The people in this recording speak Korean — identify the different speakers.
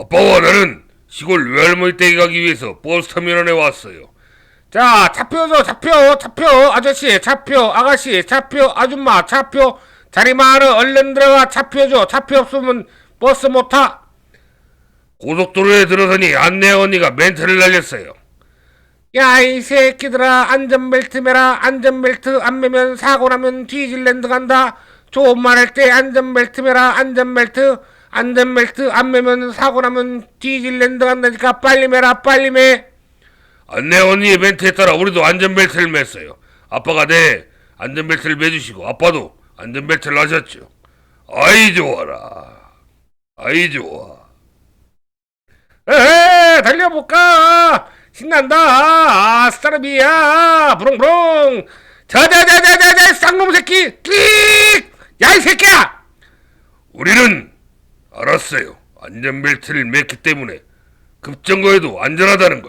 Speaker 1: 아빠와 나는 시골 외할머니 댁에 가기 위해서 버스 터미널에 왔어요.
Speaker 2: 자, 차표죠, 차표, 차표, 아저씨, 차표, 아가씨, 차표, 아줌마, 차표, 자리 많아, 얼른 들어가, 차표죠, 차표 없으면 버스 못 타.
Speaker 1: 고속도로에 들어서니 안내 언니가 멘트를 날렸어요.
Speaker 2: 야, 이 새끼들아, 안전벨트 매라, 안전벨트 안 매면 사고 나면 뒤질랜드 간다. 좋은 말 할 때 안전벨트 매라, 안전벨트, 안전벨트 안 매면 사고 나면 뒤질랜드 간다니까 빨리 매라, 빨리 매.
Speaker 1: 안내 언니의 멘트에 따라 우리도 안전벨트를 맸어요. 아빠가 내 안전벨트를 매주시고 아빠도 안전벨트를 하셨죠. 아이 좋아라. 아이 좋아.
Speaker 2: 에헤, 달려볼까? 신난다. 아, 스타르비야. 부릉부릉. 자자자자자자, 쌍놈 새끼. 끽! 야, 이 새끼야!
Speaker 1: 우리는 알았어요. 안전벨트를 맸기 때문에 급정거에도 안전하다는 걸.